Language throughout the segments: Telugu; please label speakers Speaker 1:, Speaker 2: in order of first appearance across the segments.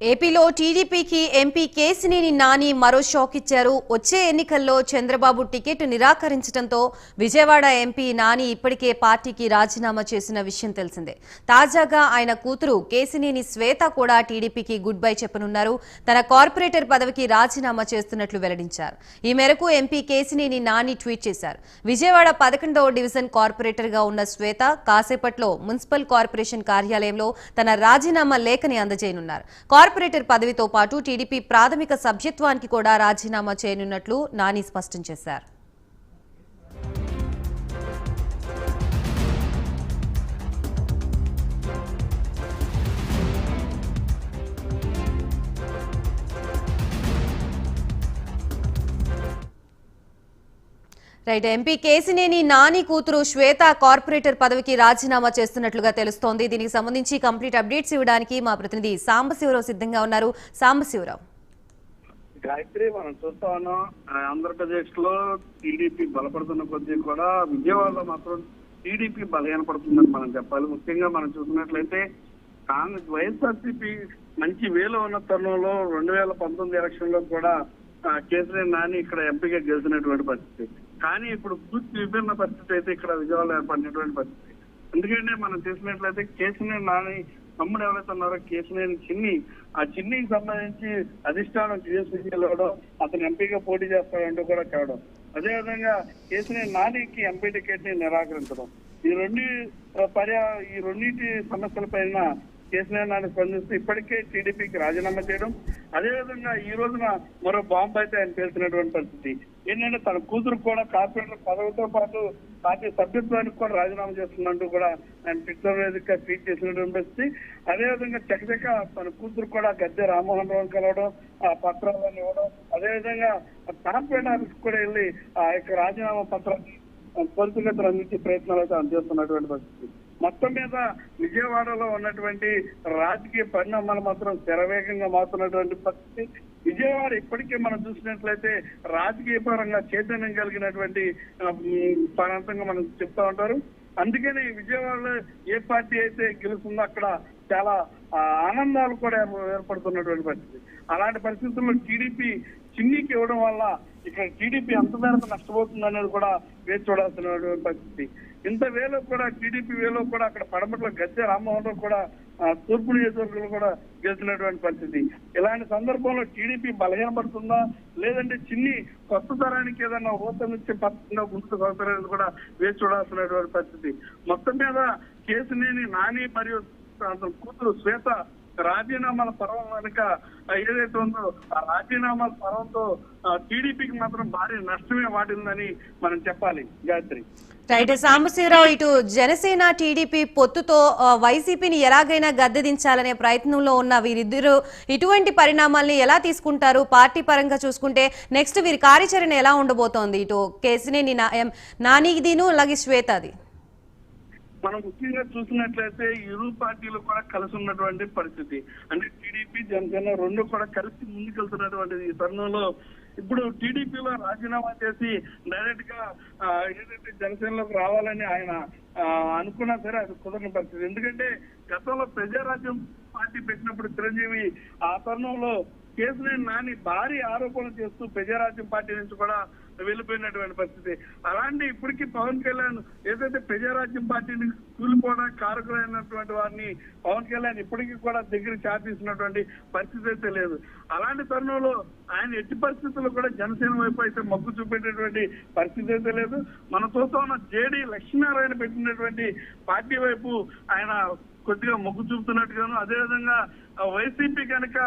Speaker 1: ఏపీలో టీడీపీకి ఎంపీ కేసినేని నాని మరో షాక్ ఇచ్చారు. వచ్చే ఎన్నికల్లో చంద్రబాబు టికెట్ నిరాకరించడంతో విజయవాడ ఎంపీ నాని ఇప్పటికే పార్టీకి రాజీనామా చేసిన విషయం తెలిసిందే. తాజాగా ఆయన కూతురు కేసినేని శ్వేత కూడా టీడీపీకి గుడ్ బై చెప్పనున్నారు. తన కార్పొరేటర్ పదవికి రాజీనామా చేస్తున్నట్లు వెల్లడించారు. ఈ మేరకు ఎంపీ కేసినేని నాని ట్వీట్ చేశారు. విజయవాడ పదకొండవ డివిజన్ కార్పొరేటర్గా ఉన్న శ్వేత కాసేపట్లో మున్సిపల్ కార్పొరేషన్ కార్యాలయంలో తన రాజీనామా లేఖని అందజేయనున్నారు. కార్పొరేటర్ పదవితో పాటు టీడీపీ ప్రాథమిక సభ్యత్వానికి కూడా రాజీనామా చేయనున్నట్లు నాని స్పష్టం చేశారు. రైట్ ఎంపీ కేసినేని నాని కూతురు శ్వేత కార్పొరేటర్ పదవికి రాజీనామా చేస్తున్నట్లుగా తెలుస్తోంది. దీనికి సంబంధించి కంప్లీట్ అప్డేట్స్ ఇవ్వడానికి మా ప్రతినిధి సాంబశివరావు సిద్ధంగా ఉన్నారు. సాంబశివరావు.
Speaker 2: గాయత్రి మనం చూస్తా ఉన్నాం. ఆంధ్రప్రదేశ్లో టీడీపీ బలపడుతున్న కొద్దీ కూడా విజయవాడలో మాత్రం టీడీపీ బలహీనపడుతుందని మనం చెప్పాలి. ముఖ్యంగా మనం చూసినట్లయితే కాంగ్రెస్ వైఎస్ఆర్సీపీ మంచి వేలో ఉన్న తరుణంలో రెండు వేల పంతొమ్మిది ఎలక్షన్లో కూడా కేసీఆర్ నాని ఇక్కడ ఎంపీగా గెలిచినటువంటి పరిస్థితి. కానీ ఇప్పుడు పూర్తి విభిన్న పరిస్థితి అయితే ఇక్కడ విజయవాడలో ఏర్పడినటువంటి పరిస్థితి. ఎందుకంటే మనం చూసినట్లయితే కేసీఆర్ నాని తమ్ముడు ఎవరైతే ఉన్నారో కేసీఆర్ చిన్ని ఆ చిన్నికి సంబంధించి అధిష్టానం టీఎస్పీకి వెళ్ళడం అతను ఎంపీగా పోటీ చేస్తాడంటూ కూడా కావడం. అదేవిధంగా కేసీఆర్ నానికి ఎంపీ టికెట్ని నిరాకరించడం. ఈ రెండు పర్యా ఈ రెండింటి సమస్యల పైన కేసీఆర్ నాని స్పందిస్తూ ఇప్పటికే టీడీపీకి రాజీనామా చేయడం. అదేవిధంగా ఈ రోజున మరో బాంబు అయితే ఆయన పేర్చినటువంటి పరిస్థితి. ఏంటంటే తన కూతురు కూడా కార్పొరేటర్ పదవితో పాటు పార్టీ సభ్యత్వానికి కూడా రాజీనామా చేస్తున్నట్టు కూడా ఆయన ట్విట్టర్ వేదిక ట్వీట్ చేసినటువంటి పరిస్థితి అదేవిధంగా చకచక తన కూతురు కూడా గద్దె రామ్మోహన్ రావు కలవడం ఆ పత్రాలను ఇవ్వడం అదేవిధంగా కార్పొరేట్ ఆఫీస్ కూడా వెళ్ళి ఆ యొక్క రాజీనామా పత్రాన్ని త్వరితగతిన అందించే ప్రయత్నాలు అయితే చేస్తున్నటువంటి పరిస్థితి. మొత్తం మీద విజయవాడలో ఉన్నటువంటి రాజకీయ పరిణామాలు మాత్రం శరవేగంగా మారుతున్నటువంటి పరిస్థితి. విజయవాడ ఇప్పటికే మనం చూసినట్లయితే రాజకీయ పరంగా చైతన్యం కలిగినటువంటి ప్రాంతంగా మనం చెప్తా ఉంటారు. అందుకని విజయవాడలో ఏ పార్టీ అయితే గెలుస్తుందో అక్కడ చాలా ఆనందాలు కూడా ఏర్పడుతున్నటువంటి పరిస్థితి. అలాంటి పరిస్థితుల్లో టీడీపీ చిన్నీకి ఇవ్వడం వల్ల ఇక్కడ టీడీపీ ఎంత మేరకు నష్టపోతుంది అనేది కూడా వేచి చూడాల్సినటువంటి పరిస్థితి. ఇంత వేలో కూడా టీడీపీ వేలో కూడా అక్కడ పడమట్ల గద్దె రామ్మోహన్ రావు కూడా తూర్పు నియోజకవర్గంలో కూడా గెలిచినటువంటి పరిస్థితి. ఇలాంటి సందర్భంలో టీడీపీ బలహీనపడుతుందా? లేదంటే చిన్ని కొత్త తరానికి ఏదైనా ఊతమిచ్చే పద్ధతిగా గుర్తు సౌకర్యాలు కూడా వేచి చూడాల్సినటువంటి పరిస్థితి. మొత్తం మీద కేసునేని నాని మరియు కూతురు శ్వేత రాజీనామాల పర్వం కనుక ఏదైతే ఉందో ఆ రాజీనామాల పర్వంతో టీడీపీకి మాత్రం భారీ నష్టమే వాటిందని మనం చెప్పాలి. గాయత్రి.
Speaker 1: రైట్ సాంబశివరావు ఇటు జనసేన టీడీపీ పొత్తుతో వైసీపీని ఎలాగైనా గద్దెదించాలనే ప్రయత్నంలో ఉన్న వీరిద్దరూ ఇటువంటి పరిణామాల్ని ఎలా తీసుకుంటారు? పార్టీ పరంగా చూసుకుంటే నెక్స్ట్ వీరి కార్యాచరణ ఎలా ఉండబోతోంది? ఇటు కేసినేని నా- నానిదిను అలాగే శ్వేతది.
Speaker 2: మనం ముఖ్యంగా చూసినట్లయితే ఇరు పార్టీలు కూడా కలిసి ఉన్నటువంటి పరిస్థితి. అంటే టీడీపీ జనసేన రెండు కూడా కలిసి ముందుకెళ్తున్నటువంటి ఈ తరుణంలో ఇప్పుడు టీడీపీలో రాజీనామా చేసి డైరెక్ట్గా ఆ, ఏదైతే జనసేనలోకి రావాలని ఆయన అనుకున్నా సరే అది కుదరని పరిస్థితి. ఎందుకంటే గతంలో ప్రజారాజ్యం పార్టీ పెట్టినప్పుడు చిరంజీవి ఆ తరుణంలో కేసులేని నాని భారీ ఆరోపణలు చేస్తూ ప్రజారాజ్యం పార్టీ నుంచి కూడా వెళ్ళిపోయినటువంటి పరిస్థితి. అలాంటి ఇప్పటికీ పవన్ కళ్యాణ్ ఏదైతే ప్రజారాజ్యం పార్టీని కూలిపోవడానికి కారకులైనటువంటి వారిని పవన్ కళ్యాణ్ ఇప్పటికీ కూడా దగ్గర చాపీసినటువంటి పరిస్థితి అయితే లేదు. అలాంటి తరుణంలో ఆయన ఎట్టి పరిస్థితుల్లో కూడా జనసేన వైపు అయితే మొగ్గు చూపేటటువంటి పరిస్థితి అయితే లేదు. మన చూస్తా ఉన్న జేడి లక్ష్మీనారాయణ పెట్టినటువంటి పార్టీ వైపు ఆయన కొద్దిగా మొగ్గు చూపుతున్నట్టుగాను అదేవిధంగా వైసీపీ కనుక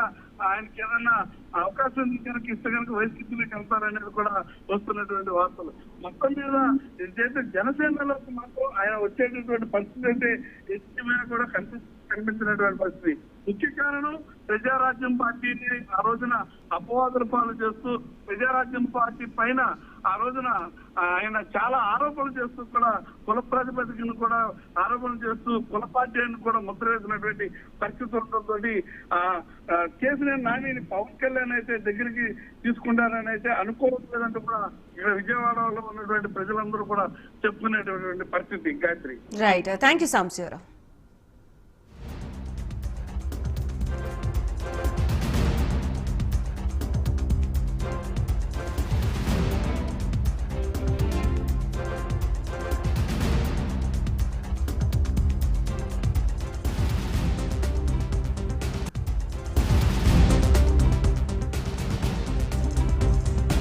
Speaker 2: ఆయనకి ఏదైనా అవకాశం కనుక ఇస్తే కనుక వైసీపీలోకి వెళ్తారనేది కూడా వస్తున్నటువంటి వార్తలు. మొత్తం మీద ఇదైతే జనసేనలోకి మాత్రం ఆయన వచ్చేటటువంటి పరిస్థితి అయితే ఎట్టి కూడా కనిపిస్తుంది. కనిపించినటువంటి పరిస్థితి. ముఖ్య కారణం ప్రజారాజ్యం పార్టీని ఆ రోజున అపవాదుల పాలు చేస్తూ ప్రజారాజ్యం పార్టీ పైన ఆ రోజున ఆయన చాలా ఆరోపణలు చేస్తూ కూడా కుల ప్రాతిపదికను కూడా ఆరోపణలు చేస్తూ కుల పార్టీ కూడా ముద్ర వేసినటువంటి పరిస్థితి ఉండటంతో ఆ కేసీఆర్ నానిని పవన్ కళ్యాణ్ అయితే దగ్గరికి తీసుకుంటారని అయితే అనుకోవట్లేదంటే కూడా ఇక్కడ విజయవాడలో ఉన్నటువంటి ప్రజలందరూ కూడా చెప్పుకునేటటువంటి పరిస్థితి గాయత్రి.
Speaker 1: Right thank you